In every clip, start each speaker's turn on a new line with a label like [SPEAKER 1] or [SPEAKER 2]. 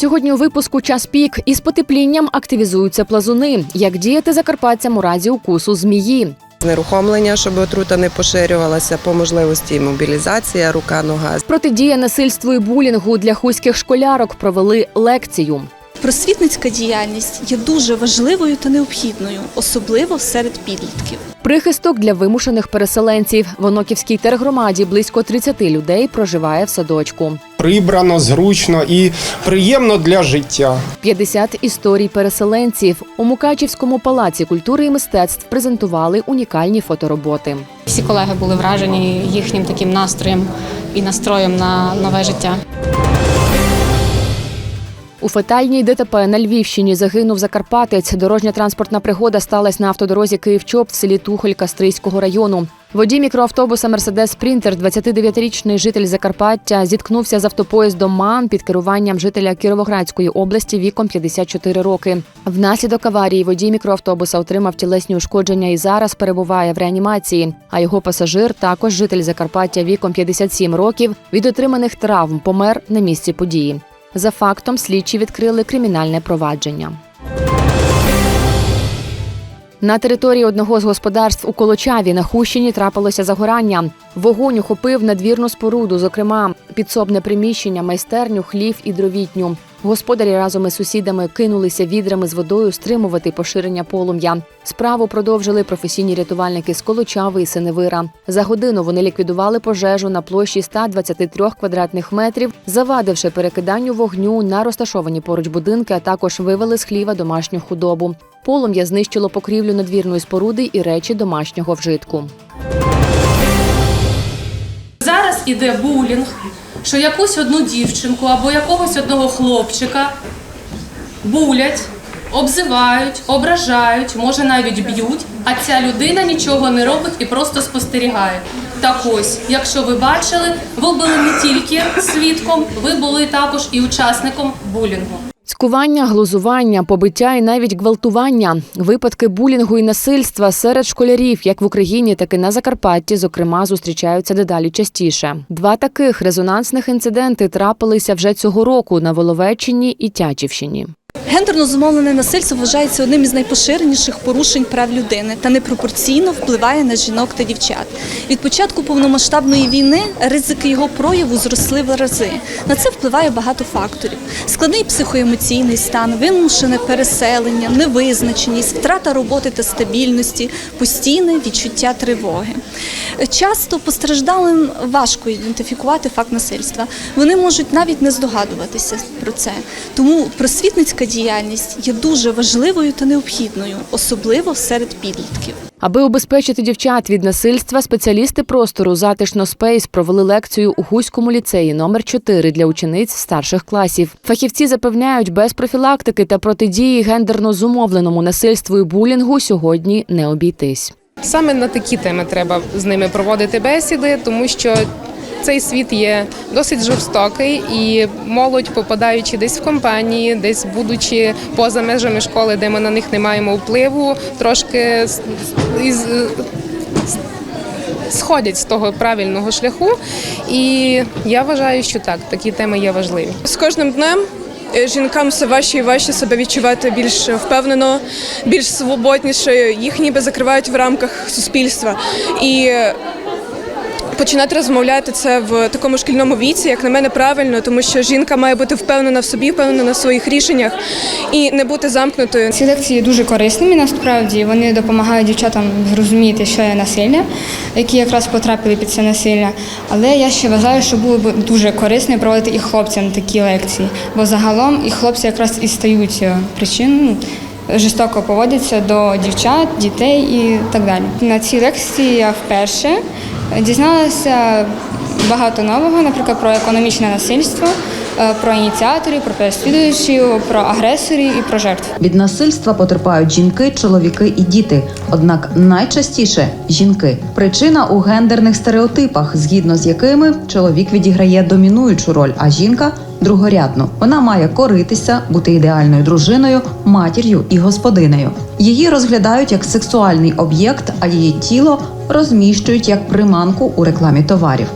[SPEAKER 1] Сьогодні у випуску час пік із потеплінням активізуються плазуни. Як діяти закарпатцям у разі укусу змії?
[SPEAKER 2] Знерухомлення, щоб отрута не поширювалася, по можливості мобілізація, рука, нога.
[SPEAKER 1] Протидія насильству і булінгу для хуських школярок провели лекцію.
[SPEAKER 3] Просвітницька діяльність є дуже важливою та необхідною, особливо серед підлітків.
[SPEAKER 1] Прихисток для вимушених переселенців в Оноківській тергромаді близько 30 людей проживає в садочку.
[SPEAKER 4] прибрано, зручно і приємно для життя.
[SPEAKER 1] 50 історій переселенців у Мукачівському палаці культури і мистецтв презентували унікальні фотороботи.
[SPEAKER 5] Всі колеги були вражені їхнім таким настроєм і настроєм на нове життя.
[SPEAKER 1] У фатальній ДТП на Львівщині загинув Закарпатець. Дорожня транспортна пригода сталася на автодорозі Київ-Чоп в селі Тухоль Кастрийського району. Водій мікроавтобуса Мерседес Спрінтер, 29-річний житель Закарпаття, зіткнувся з автопоїздом МАН під керуванням жителя Кіровоградської області віком 54 роки. Внаслідок аварії водій мікроавтобуса отримав тілесні ушкодження і зараз перебуває в реанімації. А його пасажир, також житель Закарпаття віком 57 років, від отриманих травм помер на місці події. За фактом слідчі відкрили кримінальне провадження. На території одного з господарств у Колочаві на Хущині трапилося загорання. Вогонь охопив надвірну споруду, зокрема підсобне приміщення, майстерню, хлів і дровітню. Господарі разом із сусідами кинулися відрами з водою стримувати поширення полум'я. Справу продовжили професійні рятувальники з Колочави і Синевира. За годину вони ліквідували пожежу на площі 123 квадратних метрів, завадивши перекиданню вогню на розташовані поруч будинки, а також вивели з хліва домашню худобу. Полум'я знищило покрівлю надвірної споруди і речі домашнього вжитку.
[SPEAKER 6] Іде булінг, що якусь одну дівчинку або якогось одного хлопчика булять, обзивають, ображають, може навіть б'ють, а ця людина нічого не робить і просто спостерігає. Так ось, якщо ви бачили, ви були не тільки свідком, ви були також і учасником булінгу.
[SPEAKER 1] Цькування, глузування, побиття і навіть гвалтування. Випадки булінгу і насильства серед школярів, як в Україні, так і на Закарпатті, зокрема, зустрічаються дедалі частіше. Два таких резонансних інциденти трапилися вже цього року на Воловеччині і Тячівщині.
[SPEAKER 3] Гендерно зумовлене насильство вважається одним із найпоширеніших порушень прав людини та непропорційно впливає на жінок та дівчат. Від початку повномасштабної війни ризики його прояву зросли в рази. На це впливає багато факторів: складний психоемоційний стан, вимушене переселення, невизначеність, втрата роботи та стабільності, постійне відчуття тривоги. Часто постраждалим важко ідентифікувати факт насильства. Вони можуть навіть не здогадуватися про це. Тому просвітницька діяльність є дуже важливою та необхідною, особливо серед підлітків.
[SPEAKER 1] Аби убезпечити дівчат від насильства, спеціалісти простору Затишно Спейс провели лекцію у Хуському ліцеї номер 4 для учениць старших класів. Фахівці запевняють, без профілактики та протидії гендерно зумовленому насильству і булінгу сьогодні не обійтись.
[SPEAKER 7] Саме на такі теми треба з ними проводити бесіди, тому що цей світ є досить жорстокий, і молодь, попадаючи десь в компанії, десь будучи поза межами школи, де ми на них не маємо впливу, трошки із. Сходять з того правильного шляху, і я вважаю, що так, такі теми є важливі.
[SPEAKER 8] З кожним днем е, жінкам все важче і важче себе відчувати більш впевнено, більш свободніше. Їх ніби закривають в рамках суспільства. І е, починати розмовляти це в такому шкільному віці, як на мене, правильно, тому що жінка має бути впевнена в собі, впевнена в своїх рішеннях і не бути замкнутою.
[SPEAKER 9] Ці лекції дуже корисними насправді. Вони допомагають дівчатам зрозуміти, що є насилля, які якраз потрапили під це насилля. Але я ще вважаю, що було б дуже корисно проводити і хлопцям такі лекції, бо загалом і хлопці якраз і стають е, причиною. Жорстоко поводяться до дівчат, дітей і так далі. На цій лекції я вперше дізналася багато нового, наприклад, про економічне насильство, е, про ініціаторів, про переслідувачів, про агресорів і про жертв.
[SPEAKER 10] Від насильства потерпають жінки, чоловіки і діти. Однак найчастіше жінки. Причина у гендерних стереотипах, згідно з якими чоловік відіграє домінуючу роль, а жінка другорядну. Вона має коритися, бути ідеальною дружиною, матір'ю і господинею. Її розглядають як сексуальний об'єкт, а її тіло розміщують як приманку у рекламі товарів.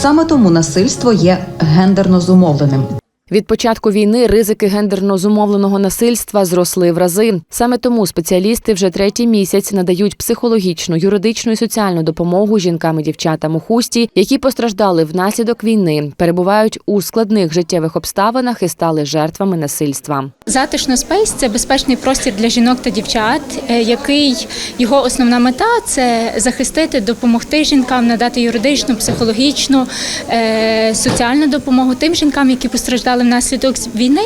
[SPEAKER 10] Саме тому насильство є гендерно зумовленим.
[SPEAKER 1] Від початку війни ризики гендерно зумовленого насильства зросли в рази. Саме тому спеціалісти вже третій місяць надають психологічну, юридичну і соціальну допомогу жінкам і дівчатам у хусті, які постраждали внаслідок війни, перебувають у складних життєвих обставинах і стали жертвами насильства.
[SPEAKER 11] Затишно спейс це безпечний простір для жінок та дівчат, е, який його основна мета це захистити, допомогти жінкам, надати юридичну, психологічну, е, соціальну допомогу тим жінкам, які постраждали внаслідок війни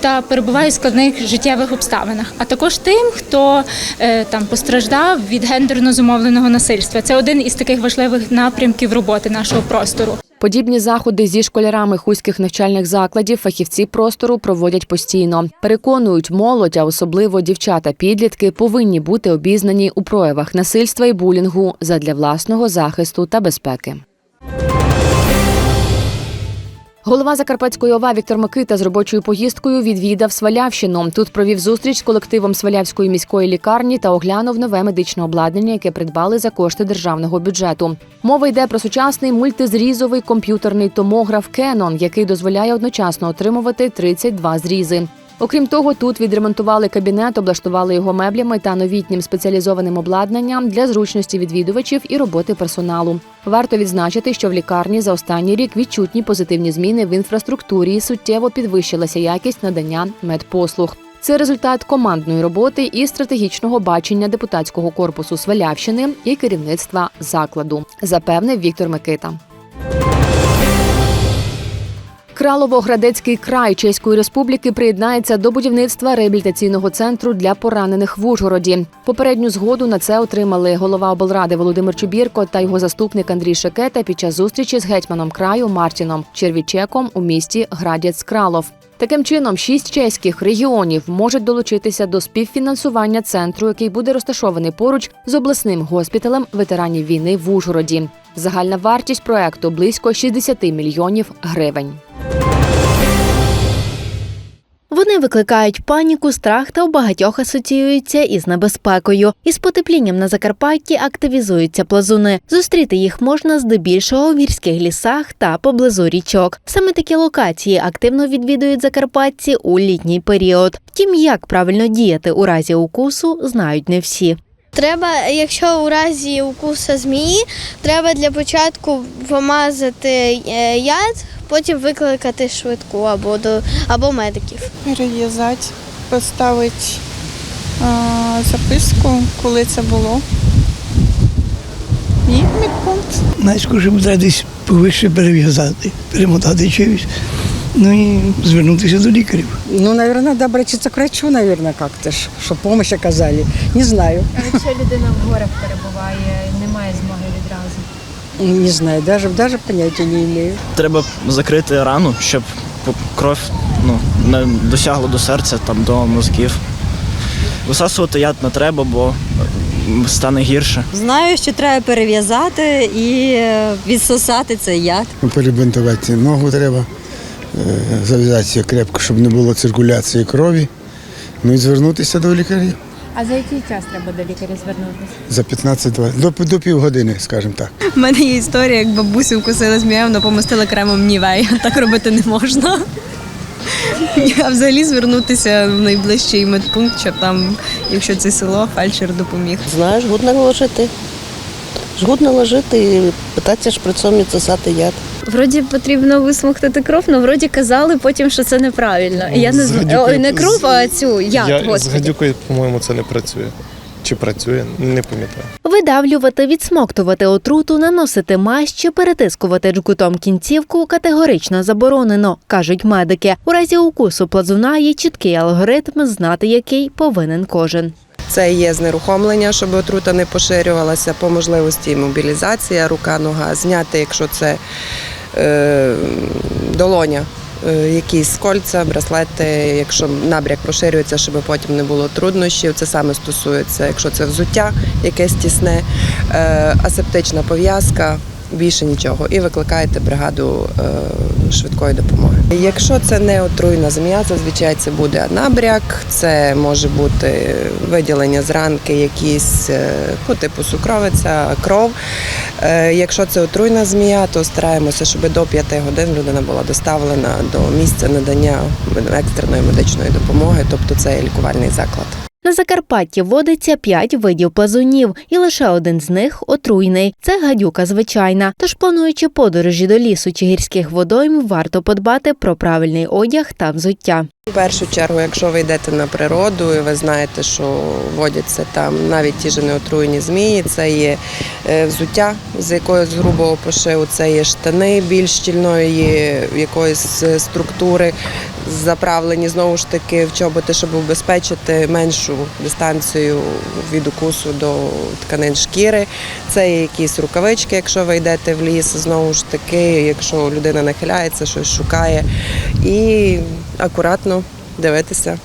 [SPEAKER 11] та перебувають в складних життєвих обставинах, а також тим, хто е, там постраждав від гендерно зумовленого насильства. Це один із таких важливих напрямків роботи нашого простору.
[SPEAKER 1] Подібні заходи зі школярами хуських навчальних закладів фахівці простору проводять постійно. Переконують, молодь, а особливо дівчата-підлітки, повинні бути обізнані у проявах насильства і булінгу задля власного захисту та безпеки. Голова Закарпатської ОВА Віктор Микита з робочою поїздкою відвідав Свалявщину. Тут провів зустріч з колективом Свалявської міської лікарні та оглянув нове медичне обладнання, яке придбали за кошти державного бюджету. Мова йде про сучасний мультизрізовий комп'ютерний томограф Canon, який дозволяє одночасно отримувати 32 зрізи. Окрім того, тут відремонтували кабінет, облаштували його меблями та новітнім спеціалізованим обладнанням для зручності відвідувачів і роботи персоналу. Варто відзначити, що в лікарні за останній рік відчутні позитивні зміни в інфраструктурі і суттєво підвищилася якість надання медпослуг. Це результат командної роботи і стратегічного бачення депутатського корпусу Свалявщини і керівництва закладу, запевнив Віктор Микита. Кралово-Градецький край Чеської Республіки приєднається до будівництва реабілітаційного центру для поранених в Ужгороді. Попередню згоду на це отримали голова облради Володимир Чубірко та його заступник Андрій Шекета під час зустрічі з гетьманом краю Мартіном Червічеком у місті Градець Кралов. Таким чином, шість чеських регіонів можуть долучитися до співфінансування центру, який буде розташований поруч з обласним госпіталем ветеранів війни в Ужгороді. Загальна вартість проекту близько 60 мільйонів гривень.
[SPEAKER 12] Вони викликають паніку, страх та у багатьох асоціюються із небезпекою. Із потеплінням на Закарпатті активізуються плазуни. Зустріти їх можна здебільшого у гірських лісах та поблизу річок. Саме такі локації активно відвідують закарпатці у літній період. Втім, як правильно діяти у разі укусу, знають не всі.
[SPEAKER 13] Треба, якщо у разі укуса змії, треба для початку помазати е, яд, потім викликати швидку або до або медиків.
[SPEAKER 14] Перев'язати, поставити а, записку, коли це було. І медпункт.
[SPEAKER 15] Найскоріше буде десь повище перев'язати, перемотати чимось, ну і звернутися до лікарів.
[SPEAKER 16] Ну, наверное, надо обратиться к врачу, наверное, как-то, ж, щоб помощь оказали. Не знаю.
[SPEAKER 17] А якщо людина в горах перебуває, немає змоги відразу.
[SPEAKER 16] Не знаю, даже, даже поняття не имею.
[SPEAKER 18] Треба закрити рану, щоб кров ну, не досягла до серця, там, до мозків. Висасувати яд не треба, бо стане гірше.
[SPEAKER 19] Знаю, що треба перев'язати і е, відсосати цей яд.
[SPEAKER 20] Перебинтувати ногу треба, зав'язати крепко, щоб не було циркуляції крові. Ну і звернутися до лікарів
[SPEAKER 17] А за який час треба до лікаря звернутися?
[SPEAKER 20] за 15-20, до, до півгодини, скажімо так.
[SPEAKER 21] У мене є історія, як бабусю вкусила змія, вона помастила кремом нівей. Так робити не можна. А взагалі звернутися в найближчий медпункт, щоб там, якщо це село, фельдшер допоміг.
[SPEAKER 22] Знаєш, жгут наложити. Жгут наложити і питатися шприцом відсосати яд.
[SPEAKER 23] Вроді потрібно висмоктати кров, але вроді казали потім, що це неправильно. Я не знаю. Ой, не кров, а цю яд.
[SPEAKER 24] Я з гадюкою, по-моєму, це не працює. Чи працює, не пам'ятаю.
[SPEAKER 12] Видавлювати, відсмоктувати отруту, наносити мазь чи перетискувати джгутом кінцівку категорично заборонено, кажуть медики. У разі укусу плазуна є чіткий алгоритм, знати який повинен кожен.
[SPEAKER 2] Це є знерухомлення, щоб отрута не поширювалася, по можливості імобілізація, рука, нога, зняти, якщо це е, долоня, е, якісь кольця, браслети, якщо набряк поширюється, щоб потім не було труднощів. Це саме стосується, якщо це взуття якесь тісне, е, асептична пов'язка. Більше нічого, і викликаєте бригаду е, швидкої допомоги. Якщо це не отруйна змія, зазвичай це буде набряк, це може бути виділення з ранки, якісь е, по типу сукровиця, кров. Е, Якщо це отруйна змія, то стараємося, щоб до 5 годин людина була доставлена до місця надання екстреної медичної допомоги, тобто це лікувальний заклад.
[SPEAKER 12] На Закарпатті водиться п'ять видів плазунів, і лише один з них отруйний. Це гадюка звичайна. Тож, плануючи подорожі до лісу чи гірських водойм, варто подбати про правильний одяг та взуття.
[SPEAKER 2] В першу чергу, якщо ви йдете на природу і ви знаєте, що водяться там навіть ті ж неотруєні змії, це є е, взуття з якоїсь грубого пошиву, це є штани більш щільної якоїсь е, структури, заправлені знову ж таки в чоботи, щоб убезпечити меншу дистанцію від укусу до тканин шкіри. Це якісь рукавички, якщо ви йдете в ліс, знову ж таки, якщо людина нахиляється, щось шукає. І акуратно дивитися,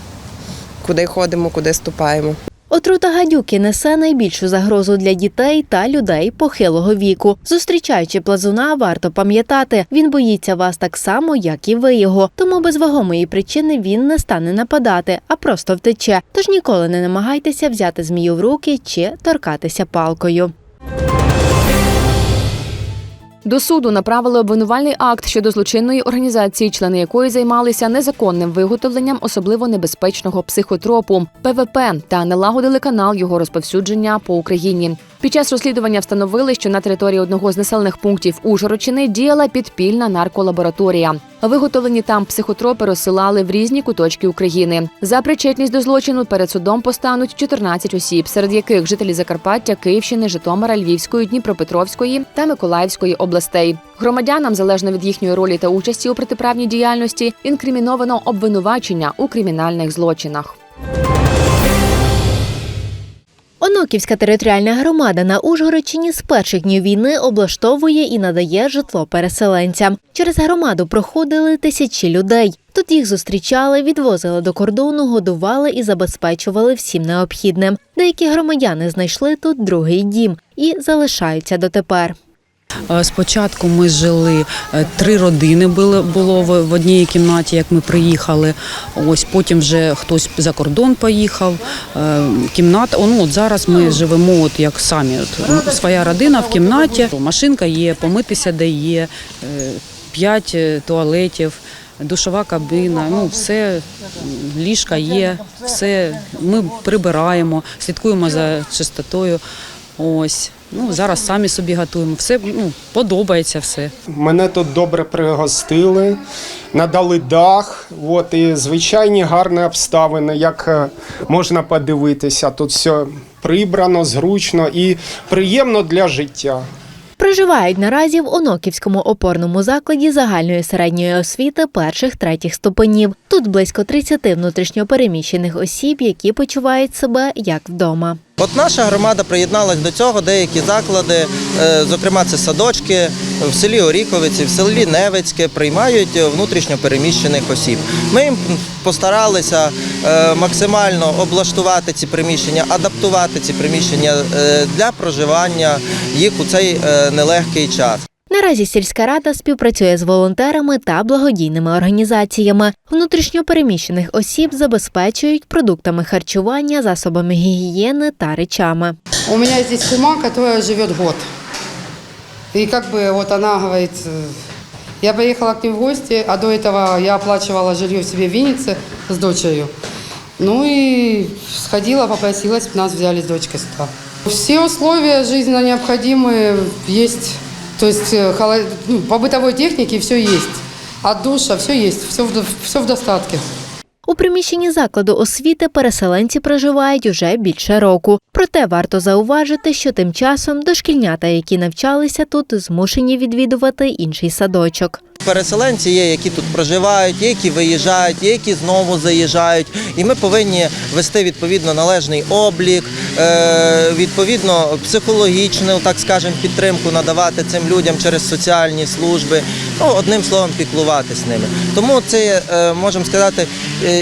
[SPEAKER 2] куди ходимо, куди ступаємо.
[SPEAKER 12] Отрута гадюки несе найбільшу загрозу для дітей та людей похилого віку. Зустрічаючи плазуна, варто пам'ятати, він боїться вас так само, як і ви його. Тому без вагомої причини він не стане нападати, а просто втече. Тож ніколи не намагайтеся взяти змію в руки чи торкатися палкою.
[SPEAKER 1] До суду направили обвинувальний акт щодо злочинної організації, члени якої займалися незаконним виготовленням особливо небезпечного психотропу ПВП та налагодили канал його розповсюдження по Україні. Під час розслідування встановили, що на території одного з населених пунктів Ужгородщини діяла підпільна нарколабораторія. Виготовлені там психотропи розсилали в різні куточки України. За причетність до злочину перед судом постануть 14 осіб, серед яких жителі Закарпаття, Київщини, Житомира, Львівської, Дніпропетровської та Миколаївської областей. Громадянам, залежно від їхньої ролі та участі у протиправній діяльності, інкриміновано обвинувачення у кримінальних злочинах.
[SPEAKER 12] Оноківська територіальна громада на Ужгородщині з перших днів війни облаштовує і надає житло переселенцям. Через громаду проходили тисячі людей. Тут їх зустрічали, відвозили до кордону, годували і забезпечували всім необхідним. Деякі громадяни знайшли тут другий дім і залишаються дотепер.
[SPEAKER 25] Е, Спочатку ми жили е, три родини було, в одній кімнаті, як ми приїхали. Ось потім вже хтось за кордон поїхав. Е, Кімната, ну от зараз ми живемо от як самі. От, своя родина в кімнаті. Машинка є, помитися де є, п'ять туалетів. Душова кабіна, ну все, ліжка є, все. Ми прибираємо, слідкуємо за чистотою. Ось. Ну, зараз самі собі готуємо. Все ну, подобається все.
[SPEAKER 26] Мене тут добре пригостили, надали дах, от, і звичайні гарні обставини, як е, можна подивитися. Тут все прибрано, зручно і приємно для життя.
[SPEAKER 12] Проживають наразі в Оноківському опорному закладі загальної середньої освіти перших третіх ступенів. Тут близько 30 внутрішньопереміщених осіб, які почувають себе як вдома.
[SPEAKER 27] От наша громада приєдналась до цього, деякі заклади, е, зокрема це садочки в селі Оріховиці, в селі Невецьке приймають внутрішньо переміщених осіб. Ми їм постаралися е, максимально облаштувати ці приміщення, адаптувати ці приміщення е, для проживання їх у цей е, нелегкий час.
[SPEAKER 12] Наразі сільська рада співпрацює з волонтерами та благодійними організаціями. Внутрішньопереміщених осіб забезпечують продуктами харчування, засобами гігієни та речами.
[SPEAKER 28] У меня здесь кума, которая живет год. И как бы вот она говорит, э, я поехала к ним в гости, а до этого я оплачивала жилье себе в Виннице с дочерью. Ну и сходила, попросилась, нас взяли с дочкой сюда. Все условия жизненно необходимые есть. То есть э, холо- ну, по бытовой технике все есть. От душа все есть, все в, до- все в достатке.
[SPEAKER 12] У приміщенні закладу освіти переселенці проживають уже більше року. Проте варто зауважити, що тим часом дошкільнята, які навчалися тут, змушені відвідувати інший садочок.
[SPEAKER 27] Переселенці є, які тут проживають, є, які виїжджають, є, які знову заїжджають. І ми повинні вести відповідно належний облік, е, відповідно психологічну, так скажемо, підтримку надавати цим людям через соціальні служби. Ну, одним словом, піклуватись ними. Тому це, е, можемо сказати,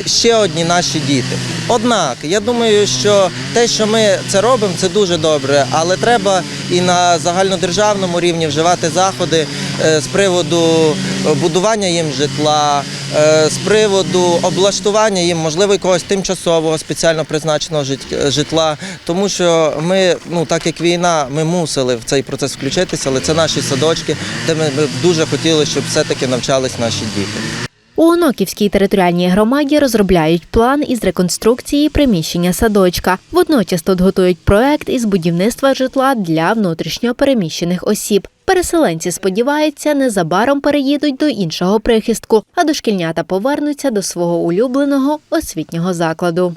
[SPEAKER 27] ще одні наші діти. Однак, я думаю, що те, що ми це робимо, це дуже добре, але треба і на загальнодержавному рівні вживати заходи е, з приводу е, будування їм житла, е, з приводу облаштування їм, можливо, якогось тимчасового спеціально призначеного жит- житла. Тому що ми, ну так як війна, ми мусили в цей процес включитися, але це наші садочки, де ми дуже хотіли, щоб все-таки навчались наші діти.
[SPEAKER 12] У Оноківській територіальній громаді розробляють план із реконструкції приміщення садочка. Водночас тут готують проект із будівництва житла для внутрішньо переміщених осіб. Переселенці сподіваються, незабаром переїдуть до іншого прихистку, а дошкільнята повернуться до свого улюбленого освітнього закладу.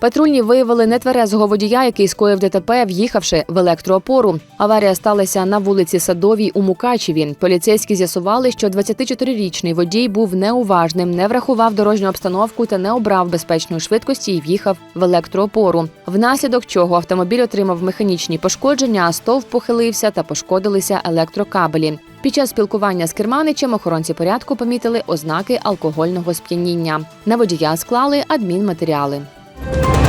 [SPEAKER 1] Патрульні виявили нетверезого водія, який скоїв ДТП, в'їхавши в електроопору. Аварія сталася на вулиці Садовій у Мукачеві. Поліцейські з'ясували, що 24-річний водій був неуважним, не врахував дорожню обстановку та не обрав безпечної швидкості і в'їхав в електроопору. Внаслідок чого автомобіль отримав механічні пошкодження, а стовп похилився та пошкодилися електрокабелі. Під час спілкування з керманичем охоронці порядку помітили ознаки алкогольного сп'яніння. На водія склали адмінматеріали.
[SPEAKER 29] you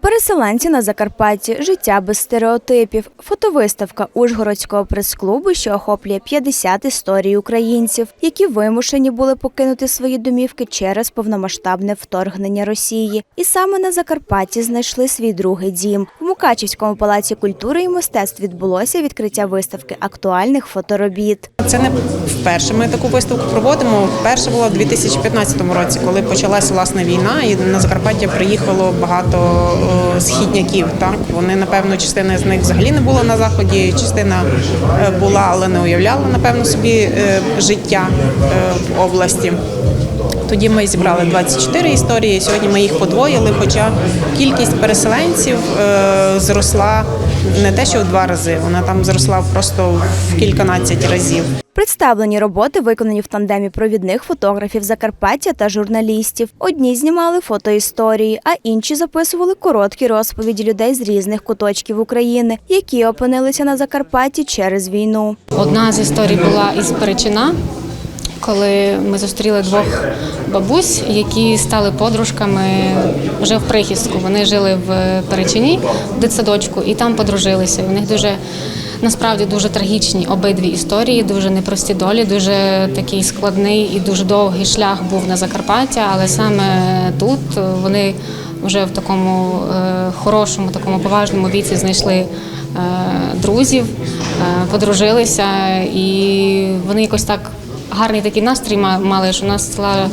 [SPEAKER 29] Переселенці на Закарпатті, життя без стереотипів, фотовиставка Ужгородського прес-клубу, що охоплює 50 історій українців, які вимушені були покинути свої домівки через повномасштабне вторгнення Росії. І саме на Закарпатті знайшли свій другий дім. В Мукачівському палаці культури і мистецтв відбулося відкриття виставки актуальних фоторобіт.
[SPEAKER 30] Це не вперше ми таку виставку проводимо. Перша була в 2015 році, коли почалася власне війна, і на Закарпаття приїхало багато східняків. Так вони напевно частина з них взагалі не була на заході, частина е, була, але не уявляла напевно собі е, життя е, в області. Тоді ми зібрали 24 історії. Сьогодні ми їх подвоїли, хоча кількість переселенців зросла не те, що в два рази, вона там зросла просто в кільканадцять разів.
[SPEAKER 29] Представлені роботи виконані в тандемі провідних фотографів Закарпаття та журналістів. Одні знімали фотоісторії, а інші записували короткі розповіді людей з різних куточків України, які опинилися на Закарпатті через війну.
[SPEAKER 31] Одна з історій була із Перечина, коли ми зустріли двох бабусь, які стали подружками вже в прихистку. Вони жили в Перечині, в дитсадочку, і там подружилися. У них дуже насправді дуже трагічні обидві історії, дуже непрості долі, дуже такий складний і дуже довгий шлях був на Закарпаття, але саме тут вони вже в такому е, хорошому, такому поважному віці знайшли е, друзів, е, подружилися, і вони якось так гарний такий настрій ма- мали, що у нас ціла-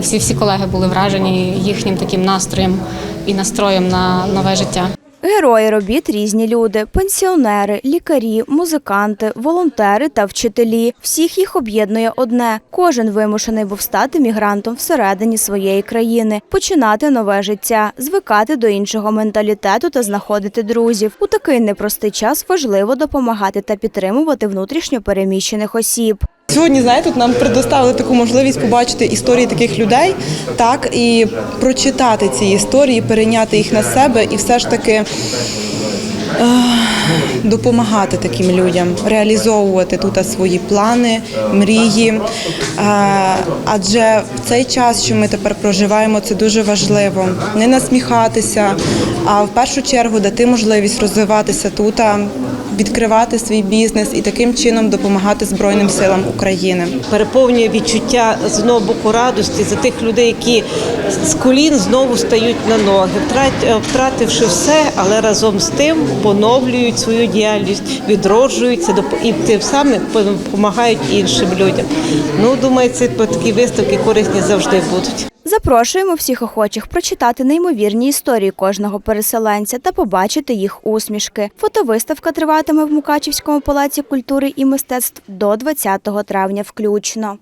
[SPEAKER 31] всі всі колеги були вражені їхнім таким настроєм і настроєм на нове життя.
[SPEAKER 29] Герої робіт різні люди: пенсіонери, лікарі, музиканти, волонтери та вчителі. Всіх їх об'єднує одне: кожен вимушений був стати мігрантом всередині своєї країни, починати нове життя, звикати до іншого менталітету та знаходити друзів. У такий непростий час важливо допомагати та підтримувати внутрішньо переміщених осіб.
[SPEAKER 32] Сьогодні, знаєте, тут нам предоставили таку можливість побачити історії таких людей, так і прочитати ці історії, перейняти їх на себе і все ж таки. е, Допомагати таким людям, реалізовувати тут свої плани, мрії. Е, Адже в цей час, що ми тепер проживаємо, це дуже важливо. Не насміхатися, а в першу чергу дати можливість розвиватися тут, відкривати свій бізнес і таким чином допомагати Збройним силам України.
[SPEAKER 33] переповнює відчуття з одного боку радості за тих людей, які з колін знову стають на ноги, втрат- втративши все, але разом з тим поновлюють свою діяльність, відроджуються доп- і тим самим допомагають іншим людям. Ну думаю, ці такі виставки корисні завжди будуть.
[SPEAKER 29] Запрошуємо всіх охочих прочитати неймовірні історії кожного переселенця та побачити їх усмішки. Фотовиставка триватиме в Мукачівському палаці культури і мистецтв до 20 травня включно.